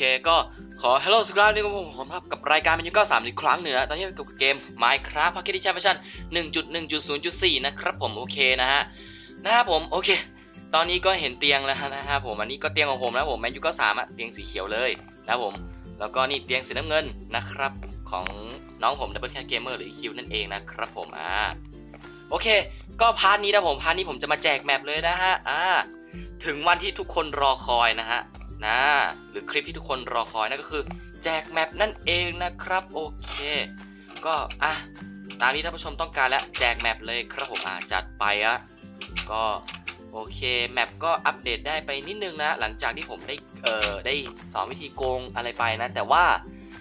เฮ้ยโอเคก็ขอ Hello สกรานี่ก็ผมครับกับรายการเป็นยุค93อีกครั้งหนึ่งนะตอนนี้กับเกม Minecraft Pocket Edition Version 1.1.0.4 นะครับผมโอเคนะฮะนะครับผมโอเค ตอนนี้ก็เห็นเตียงแล้วนะฮะผมอันนี้ก็เตียงของผมนะผมแมนยุค93อะเตียงสีเขียวเลยนะผมแล้วก็นี่เตียงสีน้ำเงินนะครับของน้องผม Double Cat Gamer หรือ EQ นั่นเองนะครับผมอ่าโอเค ก็พาร์ทนี้นะผมพาร์ทนี้ผมจะมาแจกแมปเลยนะฮะอ่าถึงวันที่ทุกคนรอคอยนะฮะ นะ หรือคลิปที่ทุกคนรอคอยนั่นก็คือ แจกแมปนั่นเองนะครับโอเค ก็อะตามที่ท่านผู้ชมต้องการแล้วแจกแมปเลยครับผมอะจัดไปอะก็โอเคแมปก็อัปเดตได้ไปนิดนึงนะ หลังจากที่ผมได้เอ่อได้สอนวิธีโกงอะไรไปนะ แต่ว่า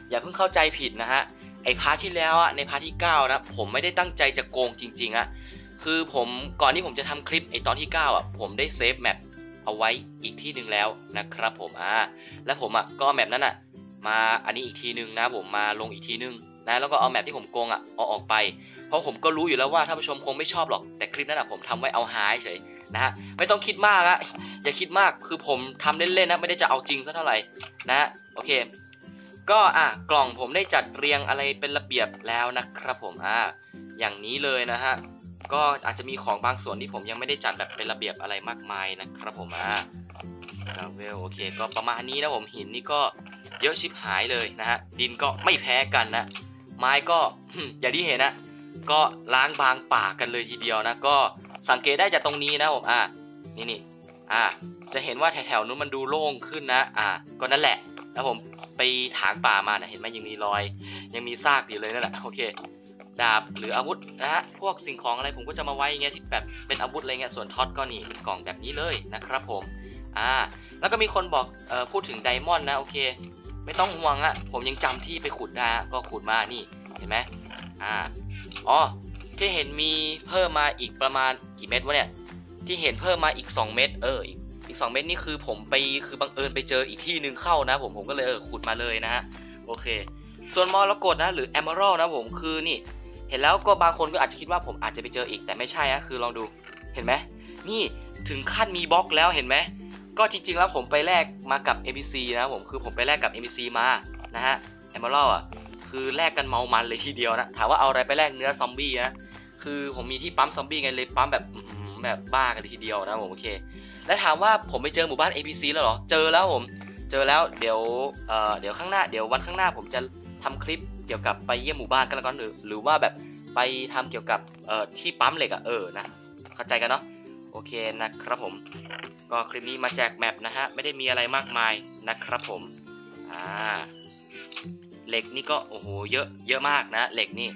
อย่าเพิ่งเข้าใจผิดนะฮะไอพาร์ทที่แล้วอะในพาร์ทที่ 9 นะ ผมไม่ได้ตั้งใจจะโกงจริงๆอะคือผมก่อนที่ผมจะทำคลิปไอตอนที่ 9อะผมได้เซฟแมป เอาไว้อีกที่หนึ่งแล้วนะครับผมอ่าแล้วผมอะก็แมปนั้นอะ มาอันนี้อีกทีหนึ่งนะผมมาลงอีกทีหนึ่งนะแล้วก็เอาแมปที่ผมโกงอะเอาออกไป เพราะผมก็รู้อยู่แล้วว่าท่านผู้ชมคงไม่ชอบหรอกแต่คลิปนั้นอะผมทำไว้เอาหายเฉยนะฮะไม่ต้องคิดมากอะอย่าคิดมากคือผมทำเล่นๆนะไม่ได้จะเอาจริงสักเท่าไหร่นะโอเค ก็อะกล่องผมได้จัดเรียงอะไรเป็นระเบียบแล้วนะครับผมอ่าอย่างนี้เลยนะฮะ ก็อาจจะมีของบางส่วนที่ผมยังไม่ได้จัดแบบเป็นระเบียบอะไรมากมายนะครับผมอ่ากราเวลโอเค ก็ประมาณนี้นะผมหินนี่ก็เยอะชิบหายเลยนะฮะดินก็ไม่แพ้กันนะ ไม้ก็อย่างที่เห็นนะ ก็ล้างบางป่ากันเลยทีเดียวนะ ก็สังเกตได้จากตรงนี้นะผมอ่านี่นี่อ่าจะเห็นว่าแถวๆนู้นมันดูโล่งขึ้นนะ อ่า ก็นั่นแหละแล้วผมไปถางป่ามานะเห็นไหมยังมีรอย ยังมีซากอยู่เลยนั่นแหละโอเค ดาบหรืออาวุธนะฮะพวกสิ่งของอะไรผมก็จะมาไว้เงี้ยที่แบบเป็นอาวุธอะไรเงี้ยส่วนท็อตก็นี่กล่องแบบนี้เลยนะครับผมอ่าแล้วก็มีคนบอกเอ่อพูดถึงไดมอนด์นะโอเค ไม่ต้องห่วงอะผมยังจำที่ไปขุดได้อะก็ขุดมานี่เห็นไหมอ่าอ๋อที่เห็นมีเพิ่มมาอีกประมาณกี่เม็ดวะเนี่ยที่เห็นเพิ่มมาอีก 2 เม็ดเอออีกอีก 2 เม็ดนี่คือผมไปคือบังเอิญไปเจออีกที่หนึ่งเข้านะ ผมผมก็เลยเออขุดมาเลยนะฮะโอเค ส่วนมรกตนะหรือแอมเบอรัลนะผมคือนี่ เห็นแล้วก็บางคนก็อาจจะคิดว่าผมอาจจะไปเจออีกแต่ไม่ใช่อะคือลองดูเห็นไหมนี่ถึงขั้นมีบล็อกแล้วเห็นไหมก็จริงๆแล้วผมไปแลกมากับ NPC นะผมคือผมไปแลกกับ NPC มานะฮะแอมเบอรัลอะคือแลกกันเมามันเลยทีเดียวนะถามว่าเอาอะไรไปแลกเนื้อซอมบี้นะคือผมมีที่ปั๊มซอมบี้ไงเลยปั๊มแบบแบบบ้ากันเลยทีเดียวนะผมโอเค แล้วถามว่าผมไปเจอหมู่บ้าน NPC แล้วเหรอ เจอแล้วผม เจอแล้วเดี๋ยวเอ่อเดี๋ยวข้างหน้าเดี๋ยววันข้างหน้าผมจะ ทำคลิปเกี่ยวกับไปเยี่ยมหมู่บ้านกันแล้วกันหรือหรือว่าแบบไปทำเกี่ยวกับเอ่อที่ปั๊มเหล็กอะเออนะเข้าใจกันเนาะโอเคนะครับผม ก็คลิปนี้มาแจกแมปนะฮะไม่ได้มีอะไรมากมายนะครับผมอ่าเหล็กนี่ก็โอ้โหเยอะเยอะมากนะเหล็กนี่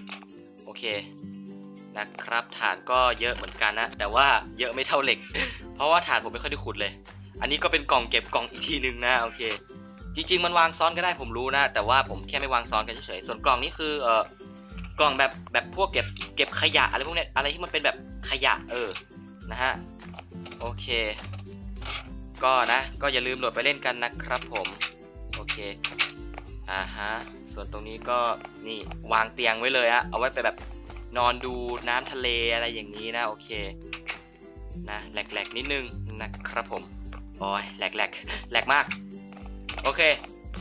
โอเคนะครับฐานก็เยอะเหมือนกันนะ แต่ว่าเยอะไม่เท่าเหล็ก เพราะว่าฐานผมไม่ค่อยได้ขุดเลย อันนี้ก็เป็นกล่องเก็บกล่องอีกทีหนึ่งนะโอเค จริง ๆ มันวางซ้อนก็ได้ผมรู้นะ แต่ว่าผมแค่ไม่วางซ้อนกันเฉยๆส่วนกล่องนี้คือเออกล่องแบบแบบพวกเก็บเก็บขยะอะไรพวกเนี้ยอะไรที่มันเป็นแบบขยะเออนะฮะโอเค ก็นะ ก็อย่าลืมโหลดไปเล่นกันนะครับผมโอเคอ่าฮะส่วนตรงนี้ก็นี่วางเตียงไว้เลยอะเอาไว้ไปแบบนอนดูน้ำทะเลอะไรอย่างนี้นะโอเคนะแหลกๆนิดนึงนะครับผมโอ้ยแหลกๆแหลกมาก โอเค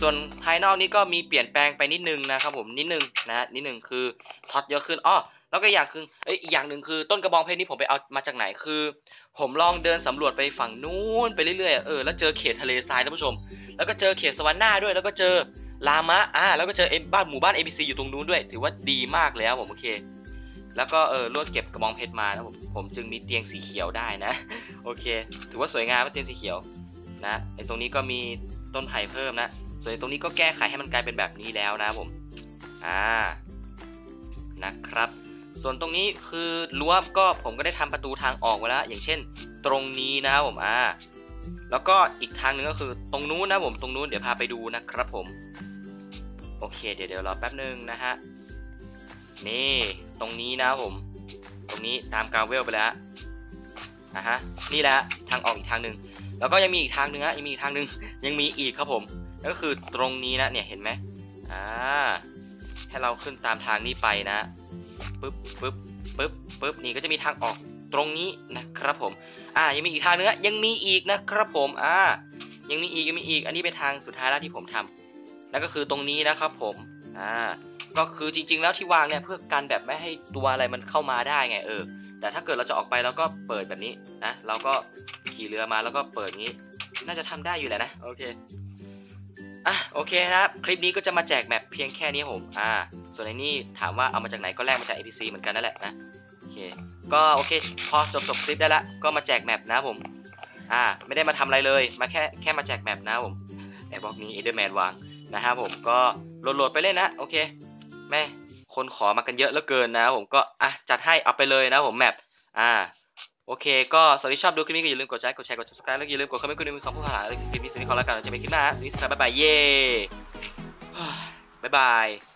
ส่วนภายนอกนี้ก็มีเปลี่ยนแปลงไปนิดนึงนะครับผมนิดนึงนะนิดนึงคือท็อตเยอะขึ้นอ้อแล้วก็อย่างคือเอ้ยอีกอย่างหนึ่งคือต้นกระบองเพชรนี่ผมไปเอามาจากไหนคือ ผมลองเดินสำรวจไปฝั่งนู้นไปเรื่อยๆเออแล้วเจอเขตทะเลทรายท่านผู้ชม แล้วก็เจอเขตสวรรค์หน้าด้วย แล้วก็เจอลามะอ่าแล้วก็เจอเอ็มบ้านหมู่บ้าน ABC อยู่ตรงนู้นด้วย ถือว่าดีมากแล้วผมโอเค แล้วก็เออลวดเก็บกระบองเพชรมานะผมผมจึงมีเตียงสีเขียวได้นะ โอเค ถือว่าสวยงามว่าเตียงสีเขียวนะไอตรงนี้ก็มี ต้นไผ่เพิ่มนะ ส่วนตรงนี้ก็แก้ไขให้มันกลายเป็นแบบนี้แล้วนะผมอ่านะครับ ส่วนตรงนี้คือรั้วก็ผมก็ได้ทำประตูทางออกไว้แล้วอย่างเช่น ตรงนี้นะผมอ่าแล้วก็อีกทางหนึ่งก็คือตรงนู้นนะผมตรงนู้นเดี๋ยวพาไปดูนะครับผม โอเค เดี๋ยวเดี๋ยวรอแป๊บนึงนะฮะนี่ตรงนี้นะผม ตรงนี้ตามกาเวลไปแล้วอะฮะนี่แหละทางออกอีกทางหนึ่ง แล้วก็ยังมีอีกทางหนึ่งนะยังมีอีกทางหนึ่งยังมีอีกครับผมนั่นก็คือตรงนี้นะเนี่ยเห็นไหมอ่าให้เราขึ้นตามทางนี้ไปนะปึ๊บปึ๊บปึ๊บปึ๊บนี่ก็จะมีทางออกตรงนี้นะครับผม อ่ายังมีอีกทางนึงนะยังมีอีกนะครับผม อ่า ยังมีอีกยังมีอีก อันนี้เป็นทางสุดท้ายแล้วที่ผมทำนั่นก็คือตรงนี้นะครับผม อ่า ก็คือจริง ๆ แล้วที่วางเนี่ยเพื่อกันแบบไม่ให้ตัวอะไรมันเข้ามาได้ไงเออ แต่ถ้าเกิดเราจะออกไปเราก็เปิดแบบนี้นะ เราก็ ขี่เรือมาแล้วก็เปิดอย่างนี้ น่าจะทำได้อยู่แหละนะ โอเคอะโอเคครับ คลิปนี้ก็จะมาแจกแมปเพียงแค่นี้ผม อ่า ส่วนในนี้ถามว่าเอามาจากไหนก็แลกมาจาก APC เหมือนกันนั่นแหละนะโอเค ก็โอเค พอจบจบคลิปได้ละก็มาแจกแมปนะผม อ่า ไม่ได้มาทำอะไรเลย มาแค่แค่มาแจกแมปนะผมไอ้บล็อกนี้เอเดอร์แมนวางนะครับผมก็โหลดๆไปเล่นนะ โอเคแม่คนขอมากันเยอะเหลือเกินนะผมก็อะจัดให้เอาไปเลยนะผมแมปอ่า โอเคก็สวัสดีชอบดูคลิปนี้ก็อย่าลืมกดไลค์กดแชร์กด subscribe แล้วอย่าลืมกดคอมเมนต์กดหนึ่งคำพูดขนาดคลิปนี้สวัสดีขอแล้วกันจะไปคลิปหน้าสวัสดีครับบ๊ายบายเย่บ๊ายบาย